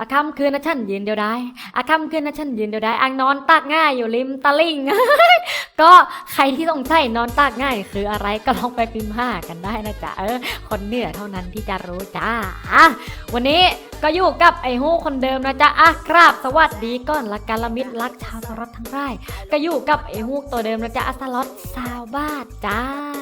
อาคำคืนนะฉันยืนเดียวได้อาคำคืนนะฉันยืนเดียวได้อังนอนตากง่ายอยู่ริมตะลิ่ง ก็ใครที่สงสัยนอนตากง่าย คืออะไรก็ลองไปพิมพ์ห้ากันได้นะจ๊ะเออคนเหนือเท่านั้นที่จะรู้จ้าวันนี้ก็อยู่กับไอ้ฮู้คนเดิมนะจ๊ะอะครับสวัสดีก่อนละกันละมิตรรักชาวสล็อตทั้งไร่ก็อยู่กับไอ้ฮู้ตัวเดิมนะจ๊ะอะสล็อตสาวบ้านจ้า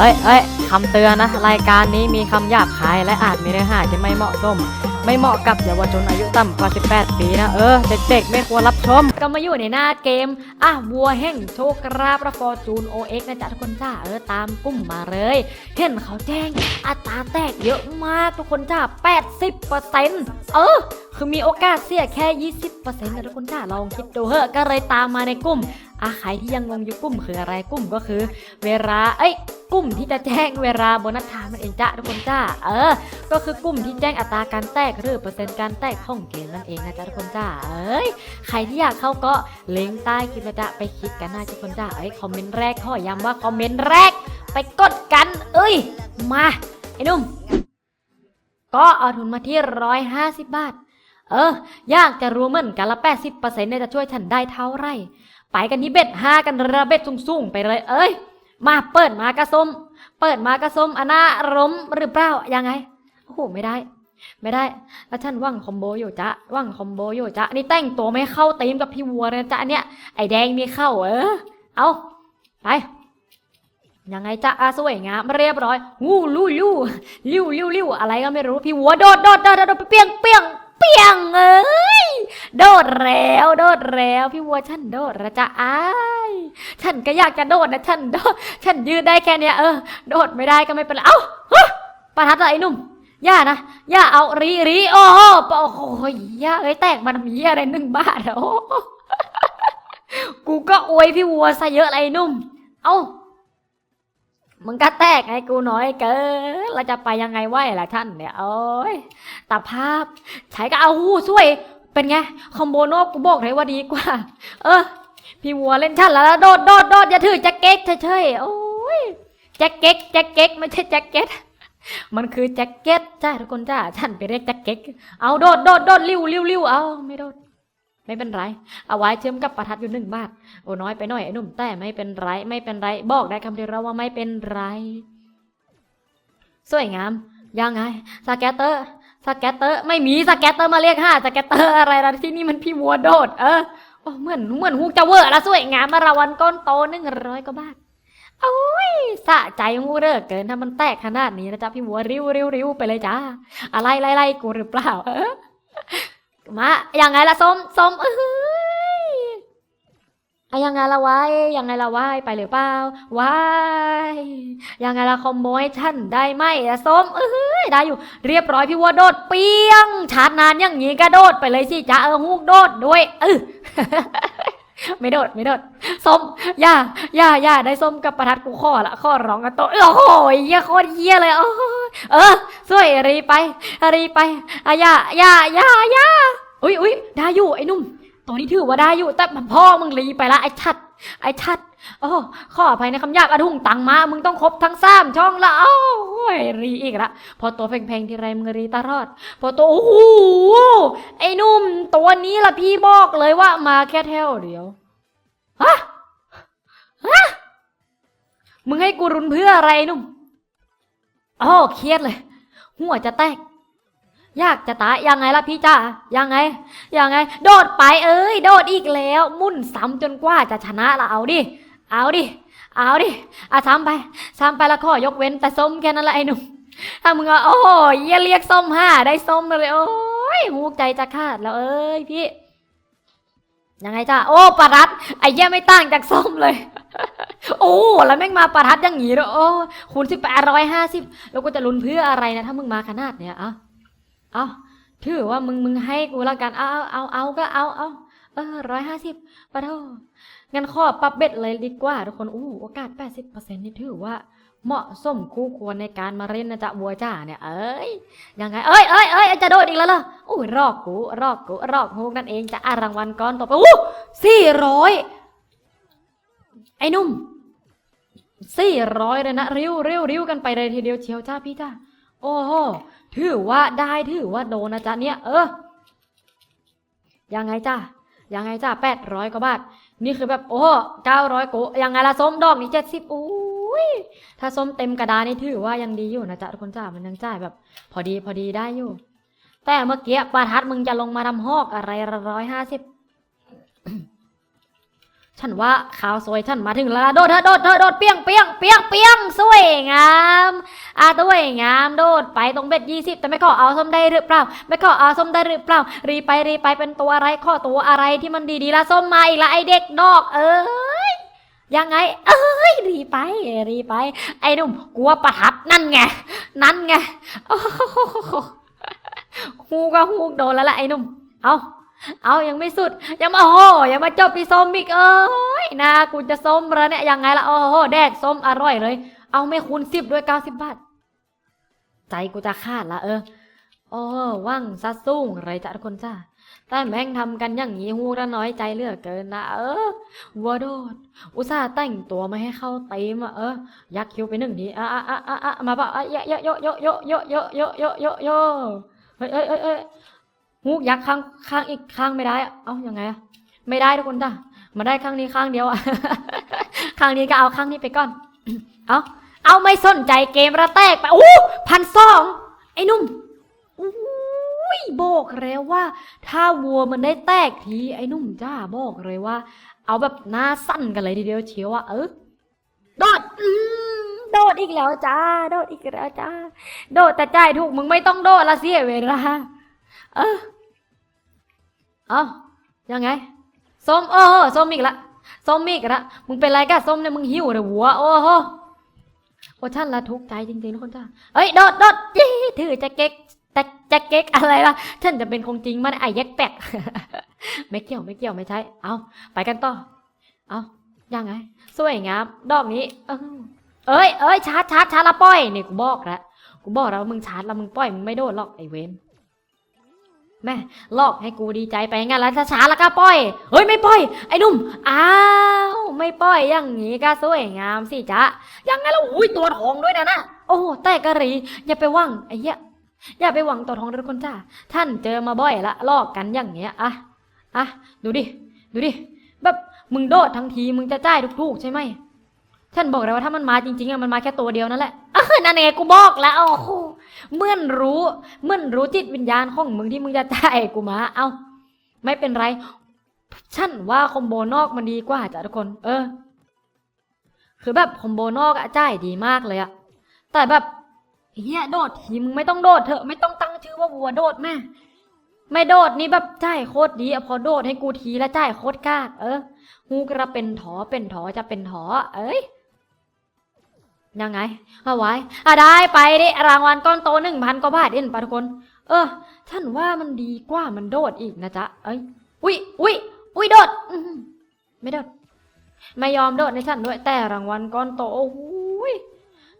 เอ้ยเอ้ยคำเตือนนะ รายการนี้มีคำหยาบคายและอาจมีเนื้อหาที่ไม่เหมาะสม ไม่เหมาะกับเยาวชนอายุต่ำกว่า 18 ปีนะ เออ เด็กๆ ไม่ควรรับชม ก็มาอยู่ในหน้าเกม อะวัวแห่งโชคราบระฟอร์จูนโอเอ็กนะจ๊ะทุกคนจ้าเออ ตามกลุ่มมาเลย เห็นเขาแจ้งอัตราแตกเยอะมากทุกคนจ้า 80%เออคือมีโอกาสเสียแค่ 20%นะทุกคนจ้าลองคิดดูเถอก็เลยตามมาในกลุ่ม อะใครที่ยังงงอยู่กลุ่มคืออะไรกลุ่มก็คือ เวลาเอ้ยกลุ่มที่จะแจ้งเวลาโบนัสไทม์นั่นเองจ้าทุกคนจ้าเออ ก็คือกลุ่มที่แจ้งอัตราการแตกหรือเปอร์เซ็นต์การแตกของเกมนั่นเองนะจ๊ะทุกคนจ้าเอ้ยใครที่อยากเข้าก็เลิงใต้คลิปนะจ๊ะไปคลิกกันนะทุกคนจ้าเอ้ยคอมเมนต์แรกขอย้ำว่าคอมเมนต์แรก ไปกดกัน เอ้ย มาไอ้นุ่มก็เอาทุนมาที่ร้อยห้าสิบบาท เออ อยากจะรู้เหมือนกันละแปดสิบเปอร์เซ็นต์เนี่ยจะช่วยฉันได้เท่าไหร่ ไปกันที่เบ็ดห้ากันระเบ็ดสูงๆไปเลย เอ้ย มาเปิดมากระส้มเปิดมากระส้มอนาร้มหรือเปล่ายังไงโอ้โหไม่ได้ ไม่ได้แล้วฉันว่างคอมโบอยู่จ้ะว่างคอมโบอยู่จ้ะนี่แต่งตัวไม่เข้าตีมกับพี่วัวเลยจ้ะเนี่ยไอแดงมีเข้าเออเอาไปยังไงจ้ะอาสวยงามเรียบร้อยวู้ลู่ลู่ลิ้วลิ้วลิ้วอะไรก็ไม่รู้พี่วัวโดดโดดโดดโดดเปียงเปียงเปียง แล้วโดดแล้วพี่วัวฉันโดดละจะอ้ายฉันก็อยากจะโดดนะฉันโดดฉันยืนได้แค่เนี้ยเออโดดไม่ได้ก็ไม่เป็นไรเอ้าประทัดอะไรไอ้หนุ่มย่านะย่าเอารีรีโอ้โหโอ้โหย่าเอ้ยแตกมันมีอะไรหนึ่งบาทอะโอ้โหกูก็อวยพี่วัวซะเยอะเลยไอ้นุ่ม เอ้ามึงก็แตกไอ้กูน้อยเกินเราจะไปยังไงไหวล่ะท่านเนี่ยโอ้ยตาภาพใช้ก็เอาหู้ช่วย เป็นไง คอมโบโนกกูบอกเลยว่าดีกว่า เออ พี่วัวเล่นชันแล้วโดดโดดโดดอย่าถือแจ็คเก็ตเฉยๆโอ้ยแจ็คเก็ตแจ็คเก็ตไม่ใช่แจ็คเก็ตมันคือแจ็คเก็ตจ้าทุกคนจ้าฉันไปเรียกแจ็คเก็ตเอาโดดโดดโดดริ้วริ้วริ้วเอาไม่โดดไม่เป็นไร เอาไว้เชื่อมกับประทัดอยู่หนึ่งบาท โอ้น้อยไปหน่อยไอ้หนุ่มแต่ไม่เป็นไร ไม่เป็นไร บอกได้คำเดียวเราว่าไม่เป็นไร สวยงาม ยังไงสแกตเตอร์ สแกตเตอร์ไม่มีสแกตเตอร์มาเรียกห้าสแกตเตอร์อะไรละที่นี่มันพี่วัวโดด เออเหมือนเหมือนฮูกจะเวอร์ละสวยงามมาราวันก้อนโตหนึ่งร้อยกว่าบาทโอ้ยสะใจงูเด้อเกินถ้ามันแตกขนาดนี้นะจ๊ะพี่วัวริ้วริ้วริ้วไปเลยจ้าอะไรไล่ไล่กูหรือเปล่า เออมาอย่างไงล่ะส้มส้มเออ อะยังไงละวายยังไงละวายไปหรือเปล่าวายยังไงละคอมโบให้ฉันได้ไหมส้มเอ้ยได้อยู่ เรียบร้อยพี่วัวโดดเปียง ชาร์จนานอย่างนี้ก็โดดไปเลยสิจ้าเออฮูกโดดด้วยเออไม่โดดไม่โดดส้มย่าย่าย่าได้ส้มกับประทัดกูข้อละข้อร้องกันโตโอ้โหเหี้ยโคตรเหี้ยเลยโอ้เออสวยรีไปรีไปอะย่าอย่าอย่าอย่าอุ้ยอุ้ยได้อยู่ไอ้นุ่ม ตัวนี้ถือว่าได้อยู่ แต่มันพ่อมึงรีไปละไอ้ชัด ไอ้ชัดโอ้ขออภัยในคำหยาบอะทุ่งตังมา มึงต้องครบทั้งสามช่องละโอ้ยรีอีกละ พอตัวแพงๆทีไรมึงรีตลอด พอตัวโอ้โหไอ้นุ่ม ตัวนี้ละพี่บอกเลยว่ามาแค่เท่าเดียวฮะฮะมึงให้กูรุนเพื่ออะไรนุ่มอ๋อเครียดเลย หัวจะแตก ยากจะตายยังไงล่ะพี่จ้ายังไง ยังไง โดดไปเอ้ย โดดอีกแล้ว มุ่นซ้ำจนกว่าจะชนะละเอาดิ เอาดิ เอาดิอะซ้ำไป ซ้ำไปล้วข้อยกเว้นแต่ส้มแค่นั้นแหละไอ้หนุ่ม ถ้ามึงอะโอ้ยอย่าเรียกส้มห้าได้ส้มเลยโอ้ยหูใจจะขาดแล้วเอ้ยพี่ ยังไงจ้าโอ้ปลารัด ไอ้แย่ไม่ต่างจากส้มเลย โอ้แล้วแม่งมาปลาทัดอย่างงี้ด้วยโอ้คูณสิบแปดร้อยห้าสิบแล้วกูจะลุ้นเพื่ออะไรนะ ถ้ามึงมาขนาดเนี้ยเอา เอาถือว่ามึงมึงให้กูแล้วกันเอาเอาเอาเอาก็เอาเอาเออร้อยห้าสิบปะโทงั้นข้อปรับเบ็ดเลยดีกว่าทุกคนอู้โอกาสแปดสิบเปอร์เซ็นต์นี่ถือว่าเหมาะสมคู่ควรในการมาเล่นนะจ๊ะบัวจ้าเนี่ยเอ้ยยังไงเอ้ยเอ้ยเอ้ยจะโดดอีกแล้วเหรออุ้ยรอกกูรอกกูรอกฮูกนั่นเองจะอารางวัลก้อนต่อไปอู้สี่ร้อยไอ้นุ่มสี่ร้อยเลยนะริ้วริ้วริ้วกันไปเลยทีเดียวเชียวจ้าพี่จ้าโอ้โห ถือว่าได้ถือว่าโดนนะจ๊ะเนี่ย เออ ยังไงจ้ายังไงจ้าแปดร้อยกว่าบาท นี่คือแบบโอ้เก้าร้อยโกยังไงละส้มดอกนี่เจ็ดสิบอุ้ยถ้าส้มเต็มกระดานนี่ถือว่ายังดีอยู่นะจ๊ะทุกคนจ้ามันยังจ่ายแบบ พอดีพอดีได้อยู่ แต่เมื่อกี้ปาทัดมึงจะลงมาทำหอกอะไรร้อยห้าสิบ ฉันว่าข่าวสวยฉันมาถึงแล้วนะโดดเถอะโดดเถอะโดดเปียงเปียงเปียงเปียงสวยงามอาสวยงามโดดไปตรงเบ็ดยี่สิบแต่ไม่ขอเอาส้มได้หรือเปล่า ไม่ขอเอาส้มได้หรือเปล่า รีไปรีไปเป็นตัวอะไรข้อตัวอะไรที่มันดีๆละส้มมาอีกละไอเด็กดอกเอ้ยยังไง เอ้ยรีไปรีไป ไอ้หนุ่มกลัวประทัดนั่นไงนั่นไงโอ้โหฮูก็ฮูกโดนแล้วละไอ้หนุ่มเอา เอายังไม่สุด ยังมาโอ้โหยังมาจบที่ส้มอีกเอ้ยนะกูจะส้มแล้วเนี่ยยังไงละโอ้โหแดกส้มอร่อยเลย เอาไม่คูณสิบด้วยเก้าสิบบาทใจกูจะขาดละเออโอ้ว่างซัดสู้อะไรจ้ะทุกคนจ้าแต่แม่งทำกันอย่างนี้ฮูละน้อยใจเหลือกเกินนะเออวัวโดด อุตส่าห์แต่งตัวมาให้เข้าเต็มอะเออ ยักคิ้วไปหนึ่งทีอะอะอะอะมาปะอะเยอะเยอะเยอะเยอะเยอะเยอะเยอะเยอะเยอะเยอะเยอะเฮ้ยเฮ้ยเฮ้ย ฮ้ยฮูกยักข้างข้างอีกข้างไม่ได้อะเอ้ายังไงอะไม่ได้ทุกคนจ้ามาได้ข้างนี้ข้างเดียวอะข้างนี้ก็เอาข้างนี้ไปก่อน เอาเอาไม่สนใจเกมระแตกไปโอ้พันสองไอ้นุ่มอุ้ยบอกแล้วว่า ถ้าวัวมันได้แตกทีไอ้นุ่มจ้าบอกเลยว่า เอาแบบหน้าสั้นกันเลยทีเดียวเชียวอะเออโดดอืมโดดอีกแล้วจ้า โดดอีกแล้วจ้า โดดแต่ใจถูกมึงไม่ต้องโดดละเสียเวลา เออเอายังไงส้มโอ้ส้มอีกละส้มอีกละมึงเป็นไรกันส้มเนี่ยมึงหิวเหรอหัวโอ้โหโอ้ฉันละทุกใจจริงๆทุกคนจ้าเอ้ยโดดโดดยี่ถือจะเก๊กแต่จะเก๊กอะไรล่ะฉันจะเป็นคงจริงมันไอ้ยักแปะไม่เกี่ยวไม่เกี่ยวไม่ใช่ เอาไปกันต่อ เอายังไง สวยงามดอกนี้ เอ้ยเอ้ยชาร์จชาร์จชาร์จละปล่อยนี่กูบอกแล้วกูบอกแล้วมึงชาร์จแล้วมึงปล่อยมึงไม่โดนหรอกไอ้เวน แม่ลอกให้กูดีใจไปงั้นแล้วถ้าชาร์จแล้วก็ปล่อย เฮ้ยไม่ปล่อย ไอ้นุ่ม อ้าว ไม่ปล่อยอย่างนี้ก็สวยงามสิจ๊ะ ยังไงแล้วอุ้ยตัวทองด้วยนะนะ โอ้แต่กะหรีอย่าไปหวังไอ้เหี้ย อย่าไปหวังตัวทองทุกคนจ้า ท่านเจอมาบ่อยละลอกกันอย่างเงี้ยอะอะดูดิ ดูดิ แบบมึงโดดทั้งทีมึงจะจ่ายทุกๆใช่ไหม ฉันบอกแล้วว่าถ้ามันมาจริงๆอะมันมาแค่ตัวเดียวนั่นแหละเออนั่นเองกูบอกแล้วโอ้โหเมื่อนรู้เมื่อนรู้จิตวิญญาณของมึงที่มึงจะจ่ายกูมา เอาไม่เป็นไร ฉันว่าคอมโบนอกมันดีกว่าจ้ะทุกคน เออ คือแบบคอมโบนอกอะจ่ายดีมากเลยอะแต่แบบเฮียโดดทีมึงไม่ต้องโดดเถอะไม่ต้องตั้งชื่อว่าวัวโดดแม่ไม่โดดนี่แบบจ่ายโคตรดีอะพอโดดให้กูทีแล้วจ่ายโคตรกากเออฮูกระเป็นถอเป็นถอจะเป็นถอ เอ้ย ยังไงเอาไว้อะได้ไปดิรางวัลก้อนโตหนึ่งพันกว่าบาทเอ็นปะทุกคน เออฉันว่ามันดีกว่ามันโดดอีกนะจ๊ะ เอ้ย อุ้ยอุ้ยอุ้ยโดดไม่โดด ไม่ยอมโดดในฉันด้วยแต่รางวัลก้อนโตโอ้โหย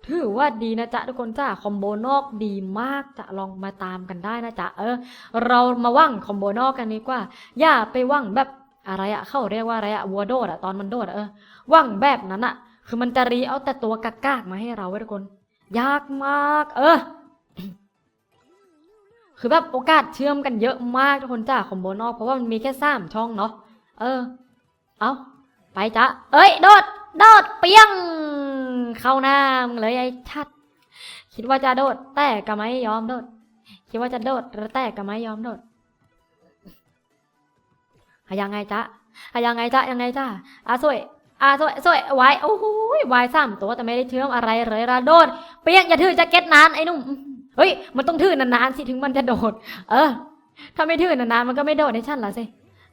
ถือว่าดีนะจ๊ะทุกคนจ้าคอมโบนอกดีมากจะลองมาตามกันได้นะจ๊ะเออ เรามาว่างคอมโบนอกกันดีกว่า อย่าไปว่างแบบอะไรอะเข้าเรียกว่าอะไรอะวัวโดดอะตอนมันโดดเออว่างแบบนั้นอะ คือมันจะรีเอาแต่ตัวกากๆมาให้เราไว้ยทุกคน ยากมาก เออ คือแบบโอกาสเชื่อมกันเยอะมากทุกคนจ้าคอมโบนอกเพราะว่ามันมีแค่สามช่องเนาะ เออ เอาไปจ้ะเอ้ย โดด โดด เปียง เข้าหน้ามึงเลยไอ้ชัด คิดว่าจะโดด แต่ก็ไม่ยอมโดด คิดว่าจะโดดแต่ก็ไม่ยอมโดดยังไงจ๊ะยังไงจ๊ะยังไงจ้ะอะสวย อะสวยสวยไว้โอ้โหไว้สามตัวแต่ไม่ได้เชื่อมอะไรเลยละโดดเปียงอย่าถือแจ็คเก็ตนานไอ้นุ่มเฮ้ยมันต้องถือนานๆสิถึงมันจะโดด เออ ถ้าไม่ถือนานๆมันก็ไม่โดดให้ฉันละสิ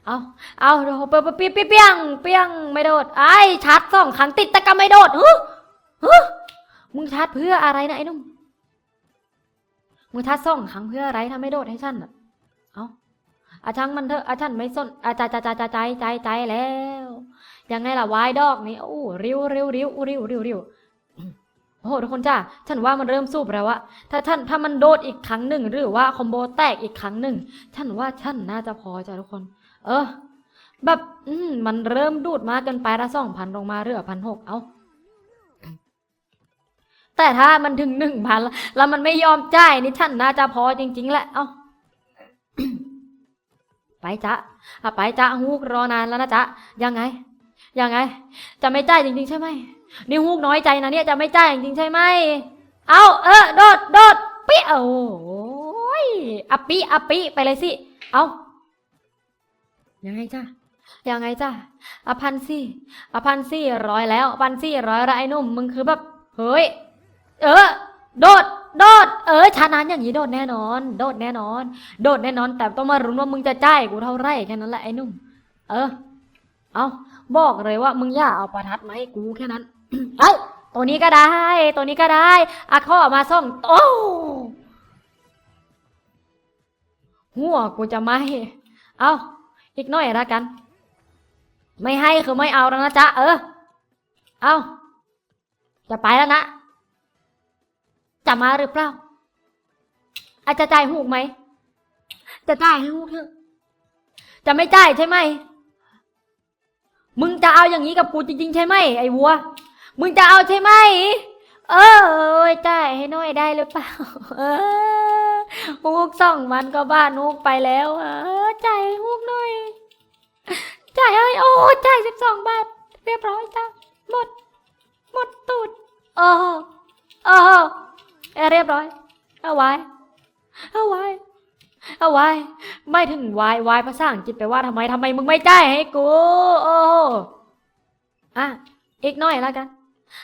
เอาเอาโดดเปียงเปียงเปียงเปียงไม่โดดไอ้ชาร์จสองครั้งติดแต่ก็ไม่โดดฮึฮึมึงชาร์จเพื่ออะไรนะไอ้นุ่มมึงชาร์จสองครั้งเพื่ออะไรถ้าไม่โดดให้ฉันอะเอาอาช่างมันเถอะอาฉันไม่สนอาใจใจใจใจใจใจใจแล้ว ยังไงล่ะวายดอกนี่โอ้ริ้วริ้วริ้วริ้วริ้วริ้วโอ้โหทุกคนจ้าฉันว่ามันเริ่มสูบแล้วอะถ้าท่านถ้ามันโดดอีกครั้งหนึ่งหรือว่าคอมโบแตกอีกครั้งหนึ่งฉันว่าฉันน่าจะพอจ้ะทุกคน เออ แบบอืมมันเริ่มดูดมากเกินไปละสองพันลงมาเหลือพันหกเอาแต่ถ้ามันถึงหนึ่งพันแล้วมันไม่ยอมจ่ายนี่ฉันน่าจะพอจริง ๆ แหละ เอาไปจ้ะไปจ้ะฮูกรอนานแล้วนะจ๊ะยังไง ยังไง จะไม่จ่ายจริงๆใช่ไหมนี่ฮูกน้อยใจนะเนี่ยจะไม่จ่ายจริงๆใช่ไหมเอาเออโดดโดดปิ๊เอาโอ้ยอะปิอะปิไปเลยสิเอายังไงจ้ะยังไงจ้ะอะพันสี่อะพันสี่ร้อยแล้วพันสี่ร้อยล้วไอ้นุ่มมึงคือแบบเฮ้ยเออโดดโดด เออชนะอย่างนี้โดดแน่นอน โดดแน่นอน โดดแน่นอน แต่ต้องมารุ้นว่ามึงจะจ่ายกูเท่าไรแค่นั้นแหละไอ้นุ่ม เออ เอา บอกเลยว่ามึงอย่าเอาประทัดมาให้กูแค่นั้น เอ้าตัวนี้ก็ได้ ตัวนี้ก็ได้อะข้อมาส่งโอ้หัวกูจะไม่ เอาอีกหน่อยละกัน ไม่ให้คือไม่เอาแล้วนะจ๊ะ เออ เอาจะไปแล้วนะ จะมาหรือเปล่า อาจจะจ่ายหูกไหม จะจ่ายให้หูกเถอะ จะไม่จ่ายใช่ไหม มึงจะเอาอย่างนี้กับกูจริงๆใช่ไหมไอ้วัว มึงจะเอาใช่ไหม เออจ่ายให้น่อยได้หรือเปล่า เออฮูกสองวันก็บ้านฮูกไปแล้ว เออจ่ายฮูกหน่อย จ่ายให้โอ้จ่ายสิบสองบาท เรียบร้อยจ้ะหมด หมดตูดโอ้โอ้เอ้ยเรียบร้อย เอาไว้ เอาไว้ เอาไว้ ไม่ถึงวายวายภาษาอังกฤษแปลว่าทำไมทำไมมึงไม่จ่ายให้กู โอ้อะอีกหน่อยแล้วกัน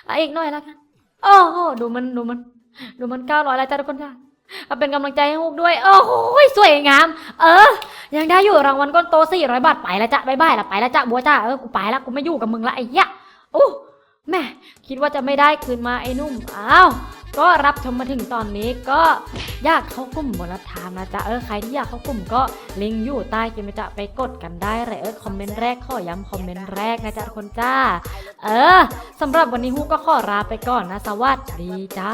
อะอีกหน่อยแล้วกันโอ้โหดูมันดูมัน ดูมันเก้าร้อยแล้วจ้าทุกคนค่ะเอาเป็นกำลังใจให้ฮุกด้วย โอ้โหสวยงาม เออ ยังได้อยู่รางวัลก้อนโตสี่ร้อยบาทไปแล้วจ้ะบายบายละไปแล้วจ้ะบัวจ้าเออกูไปแล้วกูไม่อยู่กับมึงละไอ้เหี้ยโอ้แม่คิดว่าจะไม่ได้คืนมาไอ้นุ่มอ้าว ก็รับชมมาถึงตอนนี้ก็อยากเข้ากลุ่มบนทามนะจ๊ะเออใครที่อยากเข้ากลุ่มก็ลิงก์อยู่ใต้กิมจ๊ะไปกดกันได้เลยเออคอมเมนต์แรกขอย้ำคอมเมนต์แรกนะจ๊ะทุกคนจ้า เออสำหรับวันนี้ฮูก็ขอลาไปก่อนนะสวัสดีจ้า